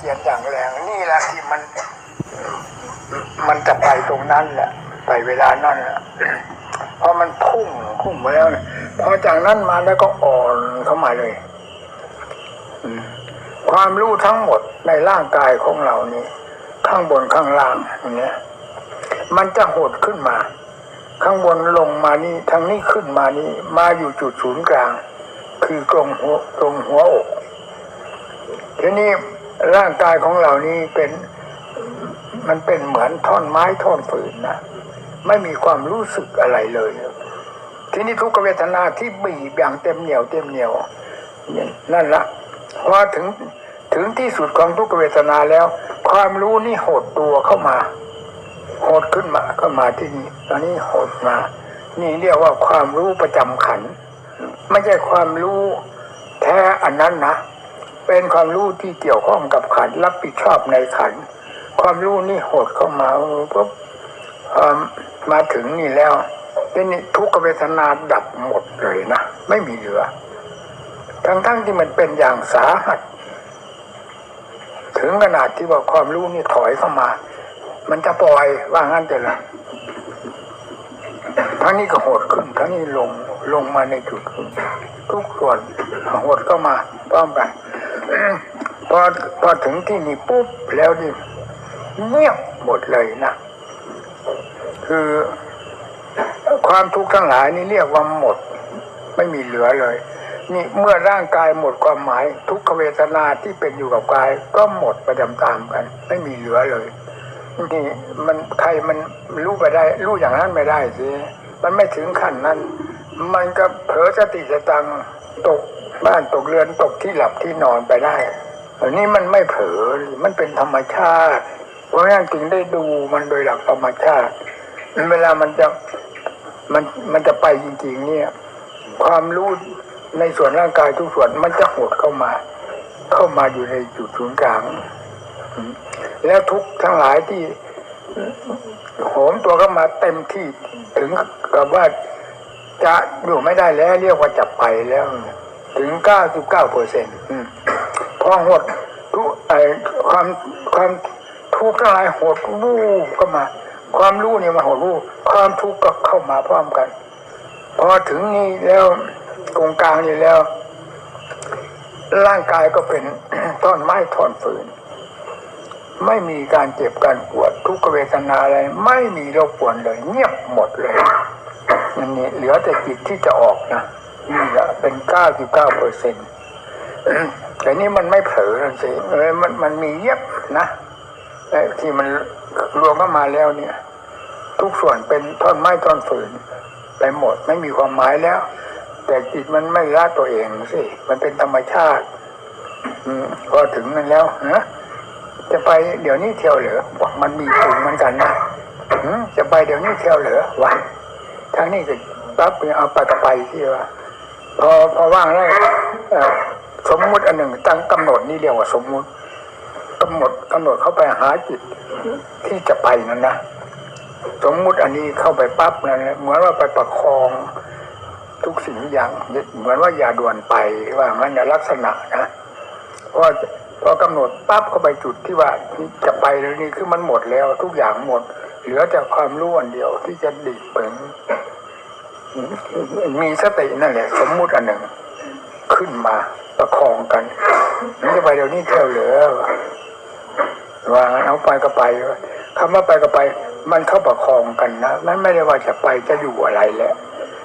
เจียนอย่างแรงนี่แหละที่มัน มันจะไปตรงนั้นแหละไปเวลานั้นแหละเพราะมันพุ่งพุ่งมาแล้วพอจากนั้นมาแล้วก็อ่อนเข้ามาเลยความรู้ทั้งหมดในร่างกายของเรานี่ข้างบนข้างล่างอย่างเนี้ย มันจะหดขึ้นมา ข้างบนลงมานี่ทางนี้ขึ้นมานี่ มาอยู่จุดศูนย์กลาง คือกรงหัวตรงหัวอกทีนี้ ร่างกายของเรานี่เป็นมันเป็นเหมือนท่อนไม้ท่อนฝืนนะไม่มีความรู้สึกอะไรเลย ทีนี้ทุกเวทนาที่บีบอย่างเต็มเหนียวเต็มเหนียวนั่นละพอถึงถึงที่สุดของทุกเวทนาแล้ว ความรู้นี่หดตัวเข้ามาหดขึ้นมาก็มาที่นี่ตอนนี้หดมา นี่เรียกว่าความรู้ประจำขัน ไม่ใช่ความรู้แท้อันนั้นนะ เป็นความรู้ที่เกี่ยวข้องกับขันรับผิดชอบในขัน ความรู้นี่หดเข้ามาปุ๊บเอิ่มมาถึงนี่แล้วทีนี่ทุกขเวทนาดับหมดเลยนะไม่มีเหลือ ทั้งๆที่มันเป็นอย่างสาหัส ถึงขนาดที่ว่าความรู้นี่ถอยเข้ามา มันจะปล่อยว่างั้นแต่ละทั้งนี้ก็โหดขึ้นทั้งนี้ลงลงมาในจุดทุกส่วนโหดเข้ามาพร้อมกัน พอพอถึงที่นี่ปุ๊บแล้วนี่เงียบหมดเลยนะคือความทุกข์ทั้งหลายนี่เรียกว่าหมด ไม่มีเหลือเลย นี่เมื่อร่างกายหมดความหมาย ทุกขเวทนาที่เป็นอยู่กับกาย ก็หมดไปตามๆกัน ไม่มีเหลือเลยนี่มันใครมันรู้ไปได้ รู้อย่างนั้นไม่ได้สิมันไม่ถึงขั้นนั้น มันก็เผลอสติสตัง ตกบ้านตกเรือนตกที่หลับที่นอนไปได้อันนี้มันไม่เผลอมันเป็นธรรมชาติ เพราะงั้นจึงได้ดูมันโดยหลักธรรมชาติเวลามันจะมันมันจะไปจริงๆ เนี่ย ความรู้ในส่วนร่างกายทุกส่วนมันจะหดเข้ามา เข้ามาอยู่ในจุดศูนย์กลางแล้วทุกทั้งหลายที่โหมตัวเข้ามาเต็มที่ถึงกับว่า จะอยู่ไม่ได้แล้วเรียกว่าจะไปแล้ว ถึงเก้าสิบเก้าเปอร์เซ็นต์พอหดทุกไอความความทุกข์ทั้งหลายหดวูบเข้ามา ความรู้เนี่ยมาหดวูบความทุกข์ก็เข้ามาพร้อมกัน พอถึงนี่แล้วตรงกลางนี่แล้ว ร่างกายก็เป็นท่อนไม้ท่อนฝืน ไม่มีการเจ็บการปวดทุกเวทนาอะไร ไม่มีรบกวนเลย เงียบหมดเลยอันนี้เหลือแต่จิตที่จะออกนะนี่แหละเป็นเก้าสิบเก้าเปอร์เซ็นต์แต่นี่มันไม่เผลอนั่นสิเออมันมันมีเย็บนะไอ้ที่มันรวมเข้ามาแล้วเนี่ย ทุกส่วนเป็นท่อนไม้ท่อนฝืน ไปหมดไม่มีความหมายแล้ว แต่จิตมันไม่ละตัวเองสิมันเป็นธรรมชาติอืมพอถึงนั้นแล้วนะ จะไปเดี๋ยวนี้เที่ยวเหรอบอกมันมีถึงเหมือนกันนะจะไปเดี๋ยวนี้เที่ยวเหรอวะทางนี้ก็ปั๊บเอาไปก็ไปที่ว่าพอพอว่างได้สมมุติอันหนึ่งตั้งกำหนดนี่เรียกว่าสมมุติกำหนดกำหนดเข้าไปหาจิตที่จะไปนั่นนะสมมุติอันนี้เข้าไปปั๊บนะเหมือนว่าไปประคองทุกสิ่งทุกอย่างเหมือนว่าอย่าด่วนไปว่างั้นนะลักษณะนะเพราะ พอกำหนดปั๊บเข้าไปจุดที่ว่าจะไปแล้วนี่คือมันหมดแล้ว ทุกอย่างหมด เหลือแต่ความรู้อันเดียวที่จะดิบเปิงมีสตินั่นแหละ สมมุติอันหนึ่ง ขึ้นมาประคองกันนี่จะไปเดี๋ยวนี้เที่ยวเหลือว่างเอาไปก็ไปคำว่าไปก็ไป มันเข้าประคองกันนะมันไม่ได้ว่าจะไปจะอยู่อะไรแหละ